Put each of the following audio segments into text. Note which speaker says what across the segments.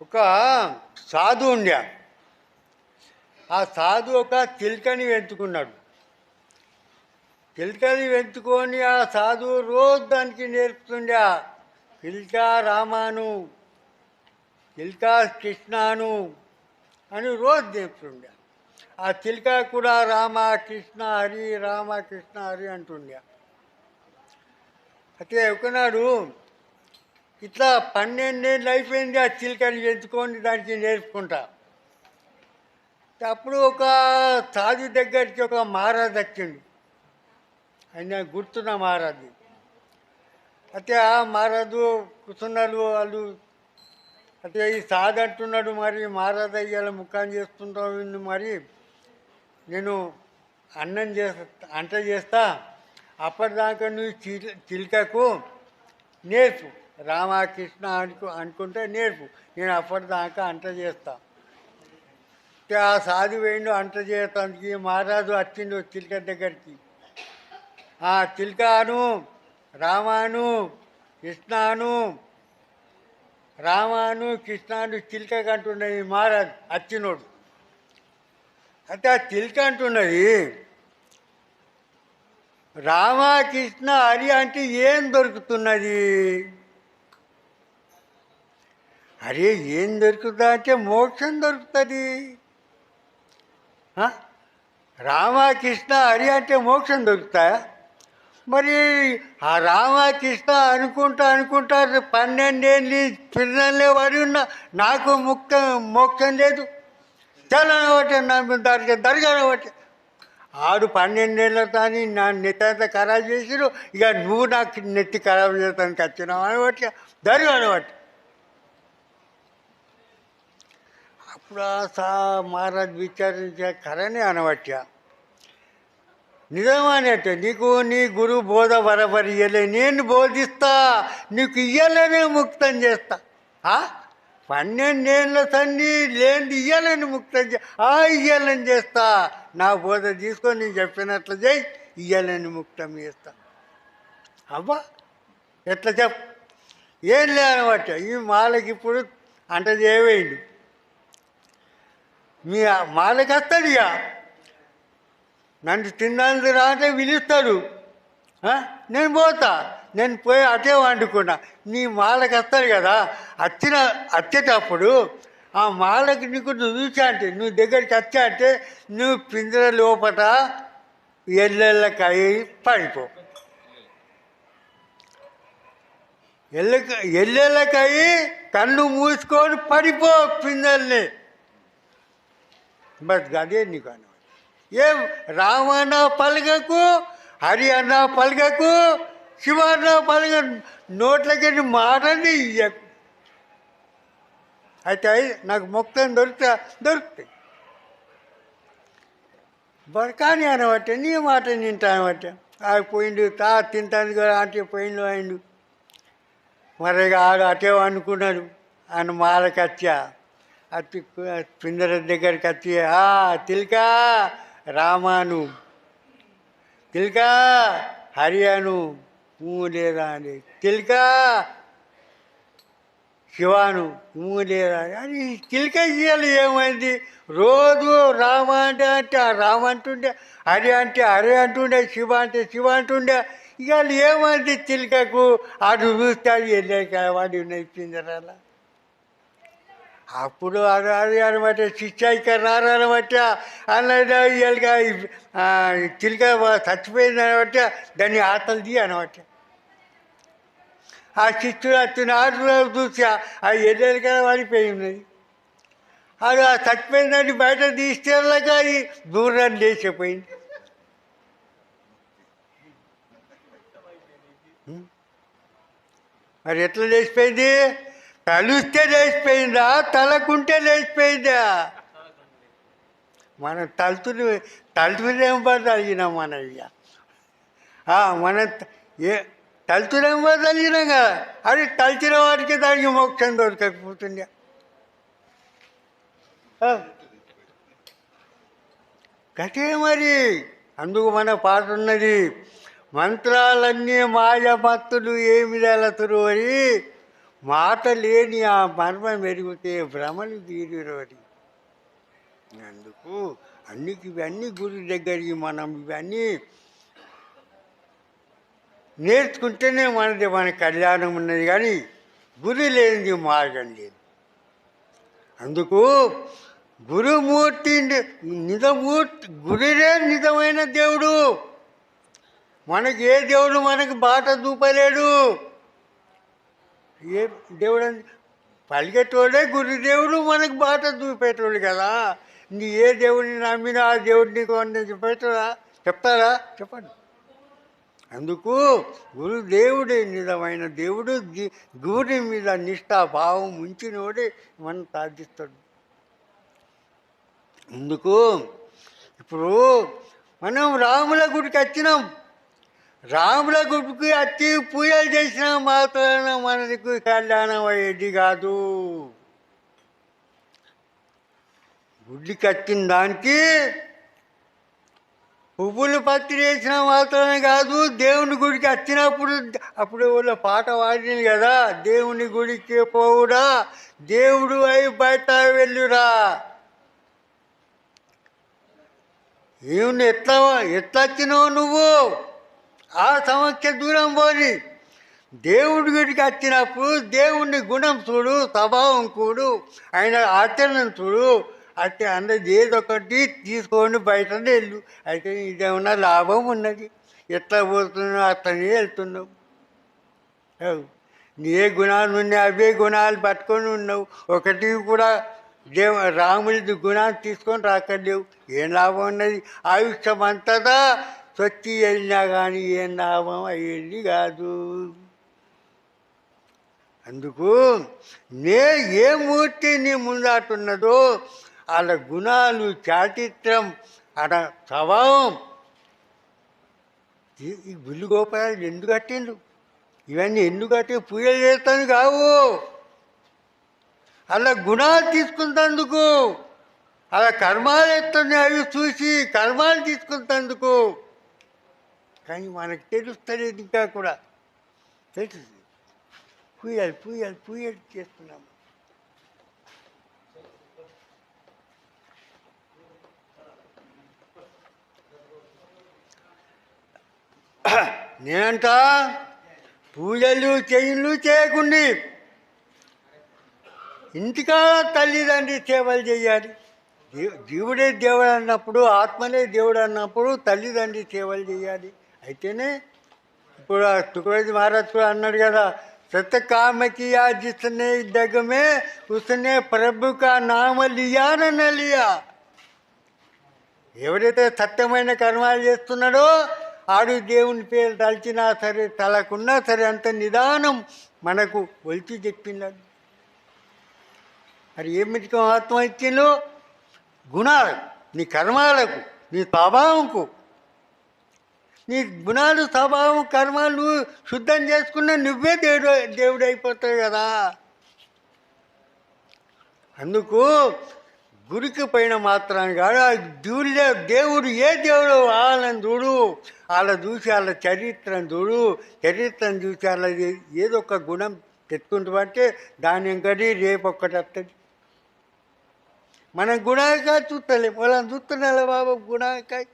Speaker 1: ఒక సాధు ఉండే ఆ సాధు ఒక చిలుకని వెంచుకున్నాడు చిలుకని వెంచుకొని ఆ సాధు రోజు దానికి నేర్పుతుండే చిలుక రామాను చిలుక కృష్ణాను అని రోజు నేర్పుతుండే. ఆ చిలుక కూడా రామ కృష్ణ హరి రామ కృష్ణ హరి అంటుండే. అయితే ఒకనాడు ఇట్లా పన్నెండేళ్ళు అయిపోయింది ఆ చిలకని ఎంచుకొని దానికి నేర్చుకుంటా. అప్పుడు ఒక తాజు దగ్గరికి ఒక మహారాజ్ వచ్చిండు. ఆయన గుర్తున్న మహారాజు. అయితే ఆ మహారాజు కూర్చున్నారు వాళ్ళు అయితే ఈ సాధ అంటున్నాడు మరి మహారాజు అయ్యాల ముఖం చేస్తుంటావు మరి. నేను అన్నం చేస్తా అంట చేస్తా అప్పటిదాకా నువ్వు చిల్ చిలికకు నేర్పు రామకృష్ణ అనుకు అనుకుంటే నేర్పు. నేను అప్పటిదాకా అంట చేస్తా. ఆ సాధు వేయండు అంట చేయటానికి మహారాజు వచ్చిండు చిలక దగ్గరికి. ఆ చిలకాను రామాను కృష్ణాను రామాను కృష్ణాను చిలుక అంటున్నది మహారాజు అచ్చినోడు. అయితే ఆ చిలక అంటున్నది రామకృష్ణ హరి అంటే ఏం దొరుకుతున్నది? అరే ఏం దొరుకుతుందా అంటే మోక్షం దొరుకుతుంది. రామకృష్ణ హరి అంటే మోక్షం దొరుకుతాయా మరి ఆ రామకృష్ణ అనుకుంటా అనుకుంటా పన్నెండేళ్ళు పిల్లలే వరి ఉన్నా నాకు ముక్త మోక్షం లేదు. చలనబట్టే నా దర్గా ఒకటి ఆడు పన్నెండేళ్ళ తాని నా నెత్తి ఖరాబ్ చేసిరు ఇక నువ్వు నాకు నెత్తి ఖరాబ్ చేస్తానికి వచ్చినావు అని ఒకటి దర్గా ఒకటి అప్పుడు ఆ మహారాజ్ విచారించే కరనే అనబట్టా నిజమానేట నీకు నీ గురువు బోధ బరబరి ఇయ్యలే నేను బోధిస్తా నీకు ఇయ్యలేనే ముక్తం చేస్తా. ఆ? పన్నెండేళ్ళ తన్ని లేని ఇయ్యాలని ముక్తం చే ఆ ఇయ్యాలని చేస్తా. నా బోధ తీసుకొని నేను చెప్పినట్లు చేయి ఇయ్యాలని ముక్తం చేస్తా. అబ్బా ఎట్లా చెప్ ఏం లేనమాట ఈ మాలకి ఇప్పుడు అంట చేయవేయండు మీ మాలకి వస్తాడు ఇక నన్ను తిన్నందుకు రాటే విలుస్తాడు. నేను పోతా. నేను పోయి అటే వండుకున్నా. నీ మాలకు వస్తాడు కదా. వచ్చిన వచ్చేటప్పుడు ఆ మాలకు నీకు నువ్వు చూసా అంటే నువ్వు దగ్గరికి వచ్చా అంటే నువ్వు పింజర లోపట ఎల్లెళ్ళకాయ పడిపో. ఎల్లక ఎల్లెళ్ళకాయ కళ్ళు మూసుకొని పడిపో పింజల్ని బస్ అదే నీకు అన్నమాట ఏం రామన్న పలకకు హరి అన్న పలకకు శివ అన్న పలక నోట్లకి మాటని ఇయ్యకు. అయితే నాకు మొత్తం దొరికితే దొరుకుతాయి. బట్ కానీ అనబట్టే నీ మాట తింటానమాట అనబట్టే. పోయిండు తా తింటాను కదా అంటే పోయిండు అయిండు. మరి ఆడు అటే అనుకున్నాడు ఆయన మాలకచ్చా పిందర దగ్గరికి వచ్చి ఆ తిల్కా రామాను తిల్కా హరియాను ఊ లేదా అని తిల్కా శివాను ఊ లేదా అని అది తిల్క ఇయ్యాలి ఏమైంది? రోజు రామ అంటే అంటే రామ అంటుండే హరి అంటే హరి అంటుండే శివ అంటే శివ అంటుండే ఇవాళ ఏమైంది చిలుకకు అటు చూస్తాడు వెళ్ళాక వాడి ఉన్నాయి పిందరాల అప్పుడు అది అది అనమాట చిచ్చాయిక రారనమాట అన్నది ఇవాళ చిలుక చచ్చిపోయింది అనమాట దాన్ని ఆతలు తీ అనమాట ఆ శిష్యుడు వచ్చిన ఆరు చూసి ఆ ఎల్లెలు కదా పడిపోయి ఉన్నది అది ఆ చచ్చిపోయిందని బయట తీసేలాగా ఈ దూరం చేసిపోయింది మరి ఎట్లా చేసిపోయింది తలుస్తే లేచిపోయిందా? తలకుంటే లేచిపోయిందా? మనం తలుతుని తలుతునేం తలిగినాం మన ఇక మన ఏ తలుతునేం తలిగినాం కదా అది తలిచిన వాడికి దానికి మోక్షం దొరకకపోతుండే. గతే మరి? అందుకు మన పాట ఉన్నది మంత్రాలన్నీ మాయ భక్తులు ఏమి తెలతురు అని మాట లేని ఆ మర్మ మెరిగితే భ్రమలు తీరురోరి అందుకు అన్నికి ఇవన్నీ గురి దగ్గరికి మనం ఇవన్నీ నేర్చుకుంటేనే మనది మన కళ్యాణం ఉన్నది కానీ గురి లేనిది మార్గం లేదు. అందుకు గురుమూర్తి నిజమూర్తి గురిరే నిజమైన దేవుడు. మనకి ఏ దేవుడు మనకి బాట చూపలేడు ఏ దేవుడు అని పలికేటోడే గురుదేవుడు మనకు బాట చూపేటోడు కదా. నీ ఏ దేవుడిని నమ్మినా ఆ దేవుడు నీకు అని చెప్పేటోడా చెప్తారా? చెప్పండి. అందుకు గురుదేవుడే నిజమైన దేవుడు ది- గురి మీద నిష్ఠా భావం ఉంచినోడే మనం సాధిస్తాడు. అందుకు ఇప్పుడు మనం రాముల గుడికి వచ్చినాం. రాముల గుడికి వచ్చి పూజలు చేసిన మాత్రాన మనకు కళ్యాణం అయ్యేది కాదు. గుడ్డి వచ్చిన దానికి పువ్వులు పత్తి చేసిన మాత్రమే కాదు దేవుని గుడికి వచ్చినప్పుడు అప్పుడు వాళ్ళ పాట పాడింది కదా దేవుని గుడికి పోవుడా దేవుడు అయి బయట వెళ్ళురా. ఏమి ఎట్లా ఎట్లా వచ్చినావు నువ్వు? ఆ సమస్య దూరం పోని. దేవుడి గుడికి వచ్చినప్పుడు దేవుడిని గుణం చూడు స్వభావం చూడు ఆయన ఆచరణ చూడు. అయితే అన్నది ఏదొకటి తీసుకొని బయట వెళ్ళు. అయితే ఇదేమన్నా లాభం ఉన్నది? ఎట్లా పోతున్నావు? అట్లనే వెళ్తున్నావు. నీ ఏ గుణాలు ఉన్నాయి? అవే గుణాలు పట్టుకొని ఉన్నావు. ఒకటి కూడా దేవ రాముడి గుణాన్ని తీసుకొని రాకలేవు ఏం లాభం ఉన్నది? ఆయుష్యం అంతటా చచ్చి వెళ్ళినా కానీ ఏం లాభం అయ్యేది కాదు. అందుకు నే ఏ మూర్తి నీ ముందాటున్నదో వాళ్ళ గుణాలు చారిత్రం ఆడ స్వభావం. ఈ ఈ గుళ్ళు గోపురాలు ఎందుకు కట్టిండు ఇవన్నీ ఎందుకు కట్టి పూజలు చేస్తాను కావు. అలా గుణాలు తీసుకుంటందుకు అలా కర్మాలు ఎత్తున్నాయి అవి చూసి కర్మాలు తీసుకుంటందుకు. కానీ మనకు తెలుస్తలేదు ఇంకా కూడా. తెలుసు. పూయాలి పూయాలి పూయాలి చేస్తున్నాము. నేనంట పూజలు చేయులు చేయకుండి ఇంటికా తల్లిదండ్రి సేవలు చేయాలి. దేవుడే దేవుడు అన్నప్పుడు ఆత్మనే దేవుడు అన్నప్పుడు తల్లిదండ్రి సేవలు చేయాలి. అయితేనే ఇప్పుడు ఆ తుకరాజు మహారాజ్ కూడా అన్నాడు కదా సత్య కామకి ఆ జిస్నే దగ్గమే ఉసనే ప్రభు కా నామ లియా లియా ఎవరైతే సత్యమైన కర్మాలు చేస్తున్నాడో ఆడు దేవుని పేరు తలిచినా సరే తలకున్నా సరే అంత నిదానం మనకు ఒలిచి చెప్పిందని మరి ఏమిటికి మహత్వం ఇచ్చిందో? గుణాలకు నీ కర్మాలకు నీ స్వభావంకు నీ గుణాలు స్వభావం కర్మాలు నువ్వు శుద్ధం చేసుకున్న నువ్వే దేవుడు దేవుడు అయిపోతావు కదా. అందుకు గురికి పైన మాత్రం కాదు ఆ దేవుడు ఏ దేవుడు వాళ్ళని చూడు వాళ్ళ చూసి వాళ్ళ చరిత్రను చూడు చరిత్రను చూసి వాళ్ళ ఏదో ఒక గుణం తెచ్చుకుంటామంటే దాని ఇంకటి రేపు ఒక్కటి వస్తుంది మనం గుణాకాయ చూస్తలేం. వాళ్ళని చూస్తున్నారా బాబు గుణాకాయ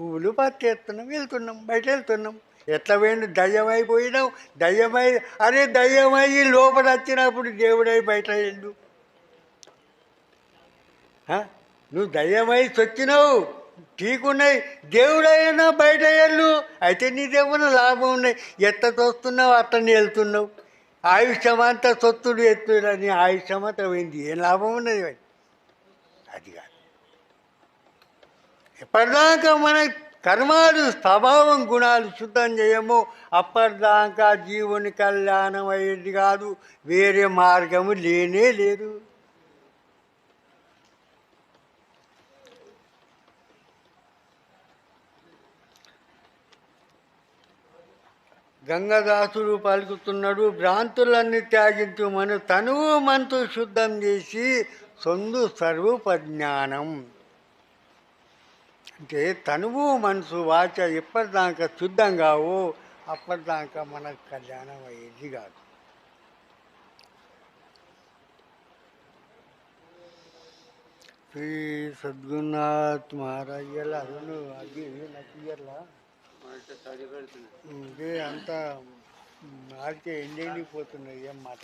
Speaker 1: పువ్వులు పత్తి ఎత్తున్నాం వెళ్తున్నాం బయట వెళ్తున్నాం ఎట్లా పోయిండు? దయ్యమైపోయినావు దయ్యమై అరే దయ్యమయ్యి లోపల వచ్చినప్పుడు దేవుడై బయట వెళ్ళు నువ్వు దయ్యమై చొచ్చినావు టీకున్నాయి దేవుడైనా బయట వెళ్ళు అయితే నీ దేవున లాభం ఉన్నాయి. ఎట్ట తోస్తున్నావు అట్టని వెళ్తున్నావు. ఆయుష్యం అంతా సొత్తుడు ఎత్తుడు నీ ఆయుష్యం అంతా పోయింది. ఏం లాభం ఉన్నది అది కాదు. ఎప్పటిదాకా మన కర్మాలు స్వభావం గుణాలు శుద్ధం చేయము. అప్పటిదాకా జీవుని కళ్యాణం అయ్యేది కాదు. వేరే మార్గము లేనే లేదు. గంగదాసుడు పలుకుతున్నాడు భ్రాంతులన్నీ త్యాగించు మన తనువు మనతో శుద్ధం చేసి సొందు సర్వపజ్ఞానం. అంటే తనువు మనసు వాచ ఇప్పటిదాకా శుద్ధం కావు అప్పటిదాకా మనకు కళ్యాణం అయ్యేది కాదు. శ్రీ సద్గురునాథ్ మహారాజ్యాల ఎలా అది నాకు ఇయ్యలా ఇదే అంతా ఆడితే ఎండిపోతున్నాయి ఏం మాట